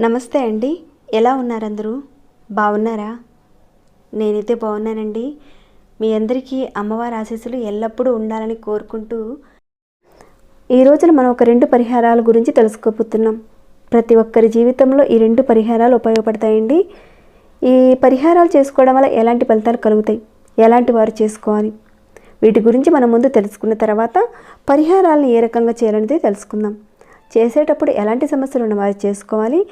నమస్తే అండి. ఎలా ఉన్నారందరూ? బాగున్నారా? నేనైతే బాగున్నానండి. మీ అందరికీ అమ్మవారి ఆశీస్సులు ఎల్లప్పుడూ ఉండాలని కోరుకుంటూ ఈ రోజున మనం ఒక రెండు పరిహారాల గురించి తెలుసుకోబోతున్నాం. ప్రతి ఒక్కరి జీవితంలో ఈ రెండు పరిహారాలు ఉపయోగపడతాయండి. ఈ పరిహారాలు చేసుకోవడం వల్ల ఎలాంటి ఫలితాలు కలుగుతాయి? ఎలాంటి వారు చేసుకోవాలి? వీటి గురించి మనం ముందు తెలుసుకున్న తర్వాత పరిహారాలను ఏ రకంగా చేయాలనేది తెలుసుకుందాం. చేసేటప్పుడు ఎలాంటి సమస్యలు ఉన్నవారు చేసుకోవాలి?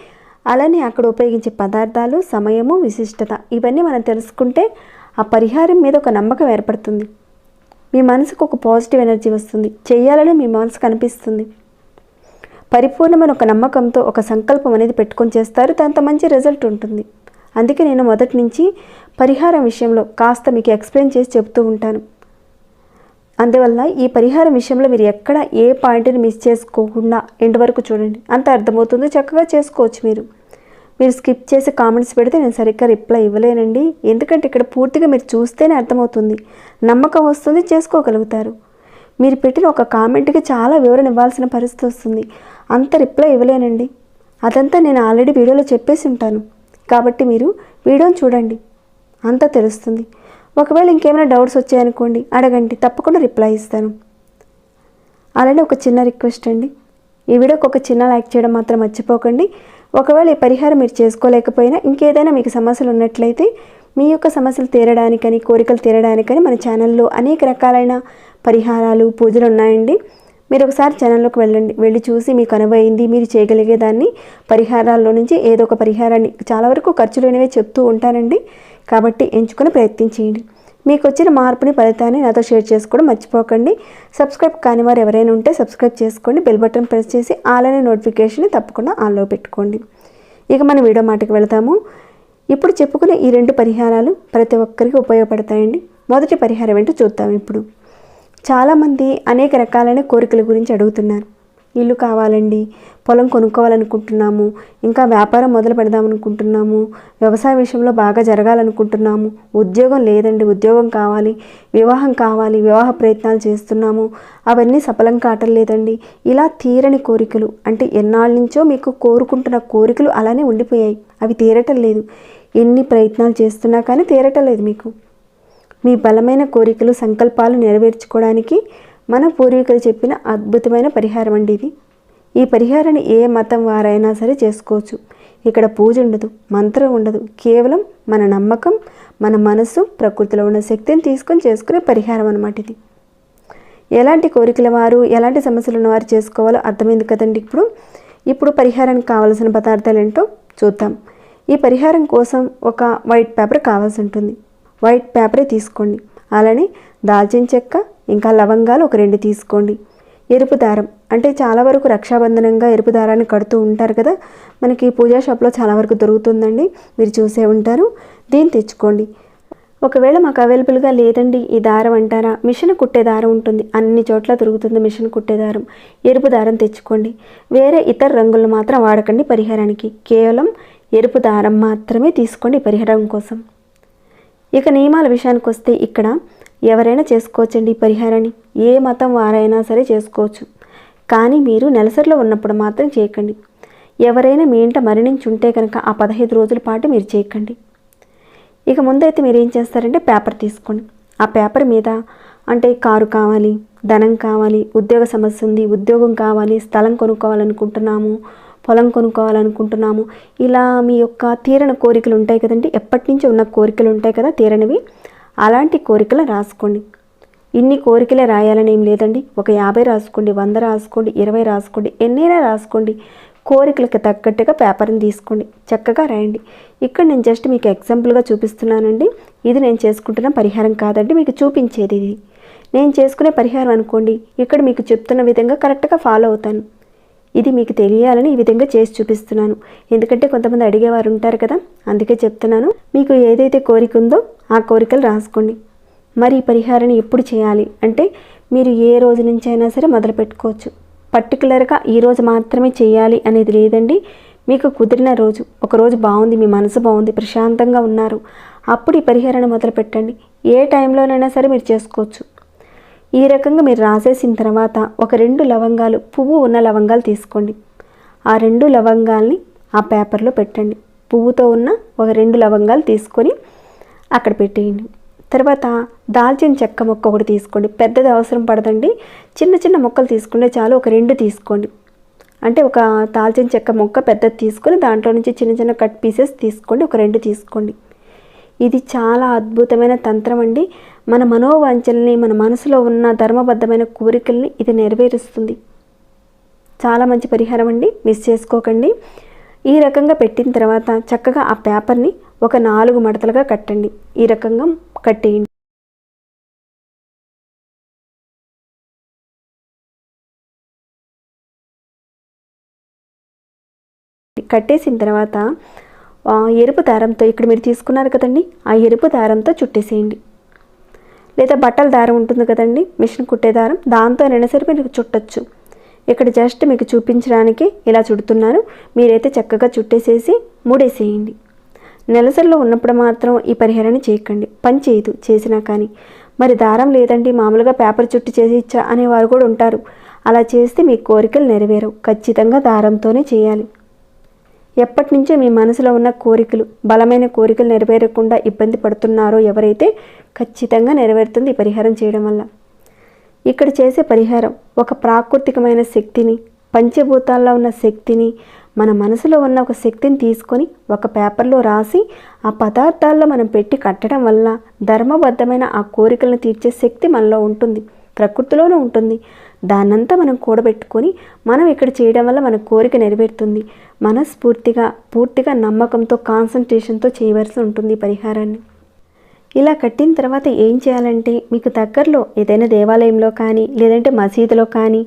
అలానే అక్కడ ఉపయోగించే పదార్థాలు సమయము విశిష్టత ఇవన్నీ మనం తెలుసుకుంటే ఆ పరిహారం మీద ఒక నమ్మకం ఏర్పడుతుంది. మీ మనసుకు ఒక పాజిటివ్ ఎనర్జీ వస్తుంది. చేయాలని మీ మనసు కనిపిస్తుంది పరిపూర్ణమైన ఒక నమ్మకంతో ఒక సంకల్పం అనేది పెట్టుకొని చేస్తారు. దాంతో మంచి రిజల్ట్ ఉంటుంది. అందుకే నేను మొదటి నుంచి పరిహారం విషయంలో కాస్త మీకు ఎక్స్ప్లెయిన్ చేసి చెప్తూ ఉంటాను. అందువల్ల ఈ పరిహారం విషయంలో మీరు ఎక్కడ ఏ పాయింట్ని మిస్ చేసుకోకుండా ఎండ్ వరకు చూడండి. అంత అర్థమవుతుంది చక్కగా చేసుకోవచ్చు మీరు. మీరు స్కిప్ చేసి కామెంట్స్ పెడితే నేను సరిగ్గా రిప్లై ఇవ్వలేనండి. ఎందుకంటే ఇక్కడ పూర్తిగా మీరు చూస్తేనే అర్థమవుతుంది. నమ్మకం వస్తుంది చేసుకోగలుగుతారు. మీరు పెట్టిన ఒక కామెంట్కి చాలా వివరణ ఇవ్వాల్సిన పరిస్థితి వస్తుంది. అంత రిప్లై ఇవ్వలేనండి. అదంతా నేను ఆల్రెడీ వీడియోలో చెప్పేసి ఉంటాను. కాబట్టి మీరు వీడియోని చూడండి. అంతా తెలుస్తుంది. ఒకవేళ ఇంకేమైనా డౌట్స్ వచ్చాయనుకోండి అడగండి. తప్పకుండా రిప్లై ఇస్తాను. అలానే ఒక చిన్న రిక్వెస్ట్ అండి. ఈ వీడియోకి ఒక చిన్న లైక్ చేయడం మాత్రం మర్చిపోకండి. ఒకవేళ ఈ పరిహారం మీరు చేసుకోలేకపోయినా ఇంకేదైనా మీకు సమస్యలు ఉన్నట్లయితే మీ యొక్క సమస్యలు తీరడానికని కోరికలు తీరడానికని మన ఛానల్లో అనేక రకాలైన పరిహారాలు పూజలు ఉన్నాయండి. మీరు ఒకసారి ఛానల్లోకి వెళ్ళండి. వెళ్ళి చూసి మీకు అనుభవైంది మీరు చేయగలిగే దాన్ని పరిహారాల్లో నుంచి ఏదో ఒక పరిహారాన్ని చాలా వరకు ఖర్చు లేనివే చెప్తూ ఉంటానండి కాబట్టి ఎంచుకొని ప్రయత్నించేయండి మీకు వచ్చిన మార్పుని ఫలితాన్ని నాతో షేర్ చేసుకోవడం మర్చిపోకండి. సబ్స్క్రైబ్ కాని వారు ఎవరైనా ఉంటే సబ్స్క్రైబ్ చేసుకోండి. బెల్ బటన్ ప్రెస్ చేసి ఆల్ అనే నోటిఫికేషన్ తప్పకుండా ఆన్లో పెట్టుకోండి. ఇక మన వీడియో మాటకి వెళతాము. ఇప్పుడు చెప్పుకునే ఈ రెండు పరిహారాలు ప్రతి ఒక్కరికి ఉపయోగపడతాయండి. మొదటి పరిహారం ఏంటో చూద్దాం ఇప్పుడు. చాలామంది అనేక రకాలైన కోరికల గురించి అడుగుతున్నారు. ఇల్లు కావాలండి పొలం కొనుక్కోవాలనుకుంటున్నాము ఇంకా వ్యాపారం మొదలు పెడదామనుకుంటున్నాము వ్యవసాయ విషయంలో బాగా జరగాలనుకుంటున్నాము ఉద్యోగం లేదండి ఉద్యోగం కావాలి వివాహం కావాలి వివాహ ప్రయత్నాలు చేస్తున్నాము అవన్నీ సఫలం కావటం లేదండి. ఇలా తీరని కోరికలు అంటే ఎన్నాళ్ళ నుంచో మీకు కోరుకుంటున్న కోరికలు అలానే ఉండిపోయాయి. అవి తీరటం లేదు. ఎన్ని ప్రయత్నాలు చేస్తున్నా కానీ తీరటం లేదు మీకు. మీ బలమైన కోరికలు సంకల్పాలు నెరవేర్చుకోవడానికి మన పూర్వీకులు చెప్పిన అద్భుతమైన పరిహారం అండి ఇది. ఈ పరిహారాన్ని ఏ మతం వారైనా సరే చేసుకోవచ్చు. ఇక్కడ పూజ ఉండదు మంత్రం ఉండదు. కేవలం మన నమ్మకం మన మనసు ప్రకృతిలో ఉన్న శక్తిని తీసుకొని చేసుకునే పరిహారం అనమాట ఇది. ఎలాంటి కోరికల వారు ఎలాంటి సమస్యలు ఉన్నవారు చేసుకోవాలో అర్థమైంది కదండి ఇప్పుడు. ఇప్పుడు పరిహారానికి కావలసిన పదార్థాలు ఏంటో చూద్దాం. ఈ పరిహారం కోసం ఒక వైట్ పేపర్ కావాల్సి ఉంటుంది. వైట్ పేపరే తీసుకోండి. అలానే దాల్చిన చెక్క ఇంకా లవంగాలు ఒక రెండు తీసుకోండి. ఎరుపు దారం. అంటే చాలా వరకు రక్షాబంధనంగా ఎరుపు దారాన్ని కడుతూ ఉంటారు కదా. మనకి పూజా షాప్లో చాలా వరకు దొరుకుతుందండి. మీరు చూసే ఉంటారు. దీన్ని తెచ్చుకోండి. ఒకవేళ మాకు అవైలబుల్గా లేదండి ఈ దారం అంటారా? మిషన్ కుట్టే దారం ఉంటుంది. అన్ని చోట్ల దొరుకుతుంది మిషన్ కుట్టే దారం. ఎరుపు దారం తెచ్చుకోండి. వేరే ఇతర రంగులు మాత్రం వాడకండి పరిహారానికి. కేవలం ఎరుపు దారం మాత్రమే తీసుకోండి పరిహారం కోసం. ఇక నియమాల విషయానికి వస్తే ఇక్కడ ఎవరైనా చేసుకోవచ్చండి ఈ పరిహారాన్ని. ఏ మతం వారైనా సరే చేసుకోవచ్చు. కానీ మీరు నెలసరిలో ఉన్నప్పుడు మాత్రం చేయకండి. ఎవరైనా మీ ఇంట మరణించి ఉంటే కనుక ఆ పదహైదు రోజుల పాటు మీరు చేయకండి. ఇక ముందైతే మీరు ఏం చేస్తారంటే పేపర్ తీసుకోండి. ఆ పేపర్ మీద అంటే కారు కావాలి ధనం కావాలి ఉద్యోగ సమస్య ఉంది ఉద్యోగం కావాలి స్థలం కొనుక్కోవాలనుకుంటున్నాము పొలం కొనుక్కోవాలనుకుంటున్నాము. ఇలా మీ యొక్క తీరని కోరికలు ఉంటాయి కదండి. ఎప్పటి నుంచి ఉన్న కోరికలు ఉంటాయి కదా తీరనివి. అలాంటి కోరికలు రాసుకోండి. ఇన్ని కోరికలే రాయాలని ఏం లేదండి. ఒక యాభై రాసుకోండి వంద రాసుకోండి ఇరవై రాసుకోండి ఎన్నైనా రాసుకోండి. కోరికలకు తగ్గట్టుగా పేపర్ని తీసుకోండి. చక్కగా రాయండి. ఇక్కడ నేను జస్ట్ మీకు ఎగ్జాంపుల్గా చూపిస్తున్నానండి. ఇది నేను చేసుకుంటున్న పరిహారం కాదండి. మీకు చూపించేది ఇది. నేను చేసుకునే పరిహారం అనుకోండి. ఇక్కడ మీకు చెప్తున్న విధంగా కరెక్ట్గా ఫాలో అవుతాను. ఇది మీకు తెలియాలని ఈ విధంగా చేసి చూపిస్తున్నాను. ఎందుకంటే కొంతమంది అడిగేవారు ఉంటారు కదా అందుకే చెప్తున్నాను. మీకు ఏదైతే కోరిక ఉందో ఆ కోరికలు రాసుకోండి. మరి ఈ పరిహారాన్ని ఎప్పుడు చేయాలి? అంటే మీరు ఏ రోజు నుంచి అయినా సరే మొదలు పెట్టుకోవచ్చు. పర్టికులర్గా ఈ రోజు మాత్రమే చేయాలి అనేది లేదండి. మీకు కుదిరిన రోజు ఒక రోజు బాగుంది మీ మనసు బాగుంది ప్రశాంతంగా ఉన్నారు. అప్పుడు ఈ పరిహారాన్ని మొదలు పెట్టండి ఏ టైంలోనైనా సరే మీరు చేసుకోవచ్చు. ఈ రకంగా మీరు రాసేసిన తర్వాత ఒక రెండు లవంగాలు పువ్వు ఉన్న లవంగాలు తీసుకోండి. ఆ రెండు లవంగాల్ని ఆ పేపర్లో పెట్టండి. పువ్వుతో ఉన్న ఒక రెండు లవంగాలు తీసుకొని అక్కడ పెట్టేయండి. తర్వాత దాల్చిన చెక్క మొక్క ఒకటి తీసుకోండి. పెద్దది అవసరం పడదండి. చిన్న చిన్న మొక్కలు తీసుకుంటే చాలు ఒక రెండు తీసుకోండి. అంటే ఒక దాల్చిన చెక్క మొక్క పెద్దది తీసుకొని దాంట్లో నుంచి చిన్న చిన్న కట్ పీసెస్ తీసుకోండి. ఒక రెండు తీసుకోండి. ఇది చాలా అద్భుతమైన తంత్రం అండి. మన మనోవాంఛల్ని మన మనసులో ఉన్న ధర్మబద్ధమైన కోరికల్ని ఇది నెరవేరుస్తుంది. చాలా మంచి పరిహారం అండి. మిస్ చేసుకోకండి. ఈ రకంగా పెట్టిన తర్వాత చక్కగా ఆ పేపర్ని ఒక నాలుగు మడతలుగా కట్టండి. ఈ రకంగా కట్టేయండి. కట్టేసిన తర్వాత ఎరుపు దారంతో ఇక్కడ మీరు తీసుకున్నారు కదండి ఆ ఎరుపు దారంతో చుట్టేసేయండి. లేదా బట్టల దారం ఉంటుంది కదండి మిషన్ కుట్టే దారం దాంతో అయినా సరే మీరు చుట్టచ్చు. ఇక్కడ జస్ట్ మీకు చూపించడానికి ఇలా చుడుతున్నాను మీరైతే చక్కగా చుట్టేసేసి మూడేసేయండి. నెలసరిలో ఉన్నప్పుడు మాత్రం ఈ పరిహారాన్ని చేయకండి. పని చేయదు చేసినా కానీ. మరి దారం లేదండి మామూలుగా పేపర్ చుట్టి చేసి ఇచ్చా అనేవారు కూడా ఉంటారు. అలా చేస్తే మీ కోరికలు నెరవేరవు. ఖచ్చితంగా దారంతోనే చేయాలి. ఎప్పటి నుంచో మీ మనసులో ఉన్న కోరికలు బలమైన కోరికలు నెరవేరకుండా ఇబ్బంది పడుతున్నారో ఎవరైతే ఖచ్చితంగా నెరవేరుతుంది ఈ పరిహారం చేయడం వల్ల. ఇక్కడ చేసే పరిహారం ఒక ప్రాకృతికమైన శక్తిని పంచభూతాల్లో ఉన్న శక్తిని మన మనసులో ఉన్న ఒక శక్తిని తీసుకొని ఒక పేపర్లో రాసి ఆ పదార్థాల్లో మనం పెట్టి కట్టడం వల్ల ధర్మబద్ధమైన ఆ కోరికలను తీర్చే శక్తి మనలో ఉంటుంది ప్రకృతిలోనే ఉంటుంది. దాన్నంతా మనం కూడబెట్టుకొని మనం ఇక్కడ చేయడం వల్ల మన కోరిక నెరవేరుతుంది. మనస్ఫూర్తిగా పూర్తిగా నమ్మకంతో కాన్సన్ట్రేషన్తో చేయవలసి ఉంటుంది పరిహారాన్ని. ఇలా కట్టిన తర్వాత ఏం చేయాలంటే మీకు దగ్గరలో ఏదైనా దేవాలయంలో కానీ లేదంటే మసీదులో కానీ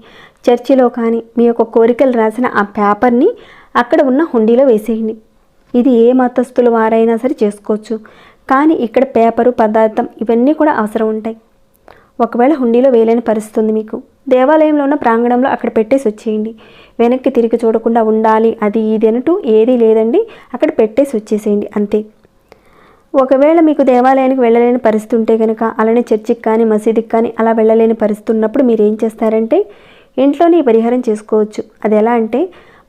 చర్చిలో కానీ మీ యొక్క కోరికలు రాసిన ఆ పేపర్ని అక్కడ ఉన్న హుండీలో వేసేయండి. ఇది ఏ మతస్థులు వారైనా సరే చేసుకోవచ్చు. కానీ ఇక్కడ పేపరు పదార్థం ఇవన్నీ కూడా అవసరం ఉంటాయి. ఒకవేళ హుండీలో వేయలేని పరిస్థితి ఉంది మీకు. దేవాలయంలో ఉన్న ప్రాంగణంలో అక్కడ పెట్టేసి వచ్చేయండి. వెనక్కి తిరిగి చూడకుండా ఉండాలి అది ఇది అనటూ ఏదీ లేదండి. అక్కడ పెట్టేసి వచ్చేసేయండి అంతే. ఒకవేళ మీకు దేవాలయానికి వెళ్ళలేని పరిస్థితి ఉంటే కనుక అలానే చర్చికి కానీ మసీదుకి కానీ అలా వెళ్ళలేని పరిస్థితి ఉన్నప్పుడు మీరు ఏం చేస్తారంటే ఇంట్లోనే పరిహారం చేసుకోవచ్చు. అది ఎలా అంటే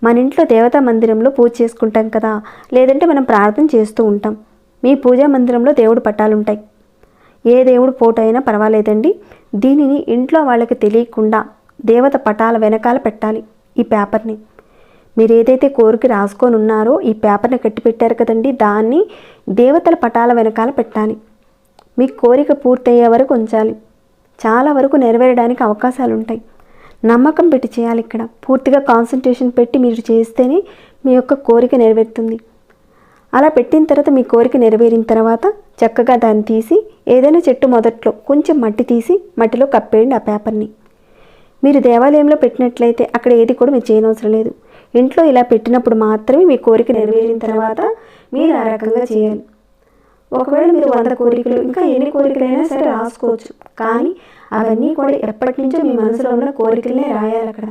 మన ఇంట్లో దేవతా మందిరంలో పూజ చేసుకుంటాం కదా లేదంటే మనం ప్రార్థన చేస్తూ ఉంటాం. మీ పూజా మందిరంలో దేవుడు పట్టాలు ఉంటాయి ఏ దేవుడు పోటైనా పర్వాలేదండి. దీనిని ఇంట్లో వాళ్ళకి తెలియకుండా దేవత పటాల వెనకాల పెట్టాలి ఈ పేపర్ని. మీరు ఏదైతే కోరిక రాసుకొని ఉన్నారో ఈ పేపర్ని కట్టి పెట్టారు కదండి. దాన్ని దేవతల పటాల వెనకాల పెట్టాలి. మీ కోరిక పూర్తయ్యే వరకు ఉంచాలి. చాలా వరకు నెరవేరడానికి అవకాశాలు ఉంటాయి నమ్మకం పెట్టి చేయాలి ఇక్కడ. పూర్తిగా కాన్సన్ట్రేషన్ పెట్టి మీరు చేస్తేనే మీ యొక్క కోరిక నెరవేరుతుంది. అలా పెట్టిన తర్వాత మీ కోరిక నెరవేరిన తర్వాత చక్కగా దాన్ని తీసి ఏదైనా చెట్టు మొదట్లో కొంచెం మట్టి తీసి మట్టిలో కప్పేయండి ఆ పేపర్ని. మీరు దేవాలయంలో పెట్టినట్లయితే అక్కడ ఏది కూడా మీరు చేయనవసరం లేదు. ఇంట్లో ఇలా పెట్టినప్పుడు మాత్రమే మీ కోరిక నెరవేరిన తర్వాత మీరు ఆ రకంగా చేయాలి. ఒకవేళ మీరు వంద కోరికలు ఇంకా ఎన్ని కోరికలైనా సరే రాసుకోవచ్చు. కానీ అవన్నీ కూడా ఎప్పటి నుంచో మీ మనసులో ఉన్న కోరికలనే రాయాలి అక్కడ.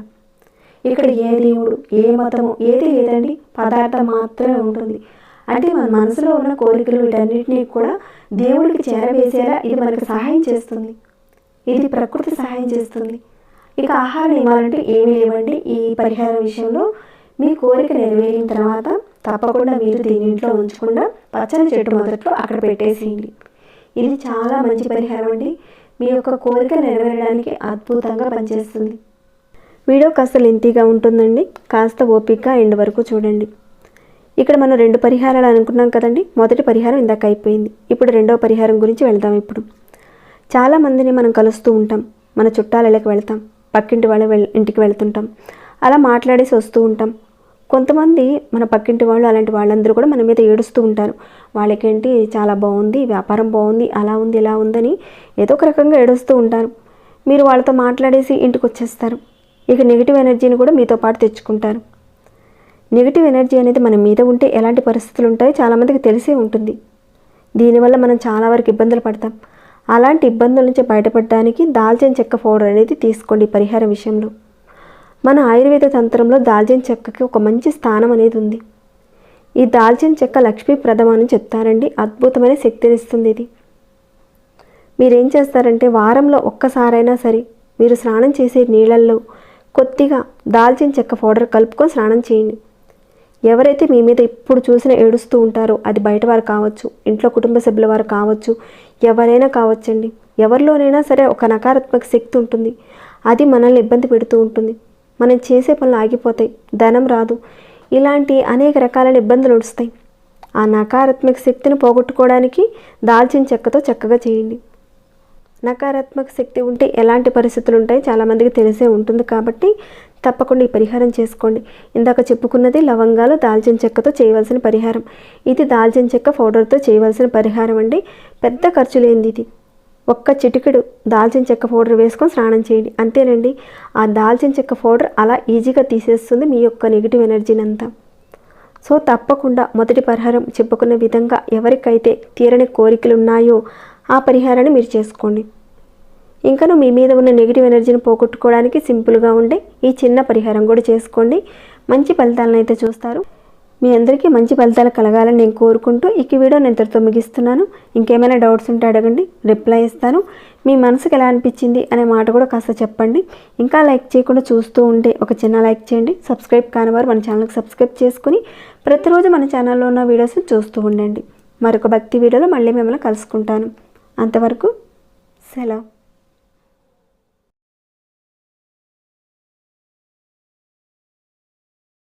ఇక్కడ ఏ దేవుడు ఏ మతము ఏది లేదండి పదార్థం మాత్రమే ఉంటుంది. అంటే మన మనసులో ఉన్న కోరికలు వీటన్నిటినీ కూడా దేవుడికి చేరవేసేలా ఇది మనకు సహాయం చేస్తుంది. ఇది ప్రకృతి సహాయం చేస్తుంది. ఇక ఆహార నియమాలంటే ఏమి లేవండి. ఈ పరిహారం విషయంలో మీ కోరిక నెరవేరిన తర్వాత తప్పకుండా మీరు దీని ఇంట్లో ఉంచకుండా పచ్చని చెట్టు మొదట్లో అక్కడ పెట్టేసేయండి. ఇది చాలా మంచి పరిహారం అండి. మీ యొక్క కోరిక నెరవేరడానికి అద్భుతంగా పనిచేస్తుంది. వీడియో కాస్త లెంతీగా ఉంటుందండి. కాస్త ఓపిక ఎండ్ వరకు చూడండి. ఇక్కడ మనం రెండు పరిహారాలు అనుకున్నాం కదండి. మొదటి పరిహారం ఇందాక అయిపోయింది. ఇప్పుడు రెండవ పరిహారం గురించి వెళ్దాం ఇప్పుడు. చాలామందిని మనం కలుస్తూ ఉంటాం. మన చుట్టాలకి వెళ్తాం. పక్కింటి వాళ్ళ ఇంటికి వెళ్తుంటాం. అలా మాట్లాడేసి వస్తూ ఉంటాం. కొంతమంది మన పక్కింటి వాళ్ళు అలాంటి వాళ్ళందరూ కూడా మన మీద ఏడుస్తూ ఉంటారు. వాళ్ళకేంటి? చాలా బాగుంది. వ్యాపారం బాగుంది. అలా ఉంది ఇలా ఉందని ఏదో ఒక రకంగా ఏడుస్తూ ఉంటారు. మీరు వాళ్ళతో మాట్లాడేసి ఇంటికి వచ్చేస్తారు ఇక నెగిటివ్ ఎనర్జీని కూడా మీతో పాటు తెచ్చుకుంటారు. నెగిటివ్ ఎనర్జీ అనేది మన మీద ఉంటే ఎలాంటి పరిస్థితులు ఉంటాయో చాలామందికి తెలిసే ఉంటుంది. దీనివల్ల మనం చాలా వరకు ఇబ్బందులు పడతాం. అలాంటి ఇబ్బందుల నుంచి బయటపడడానికి దాల్చిన చెక్క పౌడర్ అనేది తీసుకోండి పరిహారం పరిహార విషయంలో. మన ఆయుర్వేద తంత్రంలో దాల్చిన చెక్కకి ఒక మంచి స్థానం అనేది ఉంది. ఈ దాల్చిన చెక్క లక్ష్మీప్రదమని చెప్తారండి. అద్భుతమైన శక్తిని ఇస్తుంది ఇది. మీరేం చేస్తారంటే వారంలో ఒక్కసారైనా సరే మీరు స్నానం చేసే నీళ్ళల్లో కొద్దిగా దాల్చిన చెక్క పౌడర్ కలుపుకొని స్నానం చేయండి. ఎవరైతే మీ మీద ఇప్పుడు చూసినా ఏడుస్తూ ఉంటారో అది బయట వారు కావచ్చు ఇంట్లో కుటుంబ సభ్యుల వారు కావచ్చు ఎవరైనా కావచ్చండి. ఎవరిలోనైనా సరే ఒక నకారాత్మక శక్తి ఉంటుంది. అది మనల్ని ఇబ్బంది పెడుతూ ఉంటుంది. మనం చేసే పనులు ఆగిపోతాయి. ధనం రాదు. ఇలాంటి అనేక రకాలైన ఇబ్బందులు వస్తాయి ఆ నకారాత్మక శక్తిని పోగొట్టుకోవడానికి దాల్చిన చెక్కతో చక్కగా చేయండి. నకారాత్మక శక్తి ఉంటే ఎలాంటి పరిస్థితులు ఉంటాయి చాలామందికి తెలిసే ఉంటుంది కాబట్టి తప్పకుండా ఈ పరిహారం చేసుకోండి. ఇందాక చెప్పుకున్నది లవంగాలు దాల్చిన చెక్కతో చేయవలసిన పరిహారం. ఇది దాల్చిన చెక్క పౌడర్తో చేయవలసిన పరిహారం అండి. పెద్ద ఖర్చు లేనిది ఇది. ఒక్క చిటికెడు దాల్చిన చెక్క పౌడర్ వేసుకొని స్నానం చేయండి. అంతేనండి. ఆ దాల్చిన చెక్క పౌడర్ అలా ఈజీగా తీసేస్తుంది మీ యొక్క నెగిటివ్ ఎనర్జీని అంతా సో తప్పకుండా మొదటి పరిహారం చెప్పుకున్న విధంగా ఎవరికైతే తీరని కోరికలు ఉన్నాయో ఆ పరిహారాన్ని మీరు చేసుకోండి. ఇంకను మీ మీద ఉన్న నెగిటివ్ ఎనర్జీని పోగొట్టుకోవడానికి సింపుల్గా ఉండే ఈ చిన్న పరిహారం కూడా చేసుకోండి. మంచి ఫలితాలను అయితే చూస్తారు. మీ అందరికీ మంచి ఫలితాలు కలగాలని నేను కోరుకుంటూ ఇక వీడియో నేను ఇంతటితో ముగిస్తున్నాను. ఇంకేమైనా డౌట్స్ ఉంటే అడగండి రిప్లై ఇస్తాను. మీ మనసుకు ఎలా అనిపించింది అనే మాట కూడా కాస్త చెప్పండి. ఇంకా లైక్ చేయకుండా చూస్తూ ఉంటే ఒక చిన్న లైక్ చేయండి. సబ్స్క్రైబ్ కాని వారు మన ఛానల్కి సబ్స్క్రైబ్ చేసుకుని ప్రతిరోజు మన ఛానల్లో ఉన్న వీడియోస్ని చూస్తూ ఉండండి. మరొక భక్తి వీడియోలో మళ్ళీ మిమ్మల్ని కలుసుకుంటాను. అంతవరకు సెలవు.